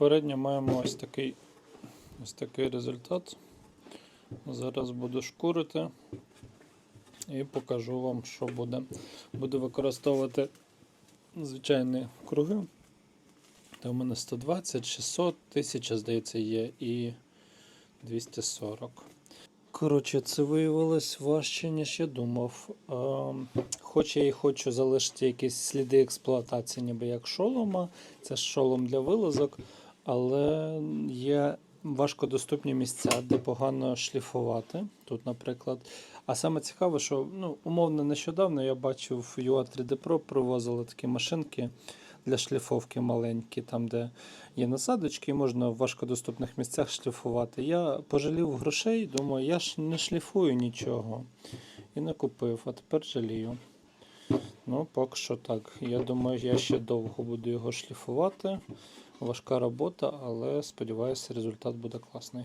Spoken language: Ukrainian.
Попередньо маємо ось такий, ось такий результат. Зараз буду шкурити і покажу вам, що буде. Буду використовувати звичайні круги. Та у мене 120, 600, 1000, здається, є і 240. Коротше, це виявилось важче, ніж я думав. Ем, хоч я і хочу залишити якісь сліди експлуатації, ніби як шолома, це шолом для вилазок, але є важкодоступні місця, де погано шліфувати. Тут, наприклад. А саме цікаве, що ну, умовно нещодавно я бачив UA 3D Pro привозили такі машинки для шліфовки маленькі, там, де є насадочки, і можна в важкодоступних місцях шліфувати. Я пожалів грошей, думаю, я ж не шліфую нічого. І не купив, а тепер жалію. Ну, поки що так. Я думаю, я ще довго буду його шліфувати. Важка робота, але сподіваюся, результат буде класний.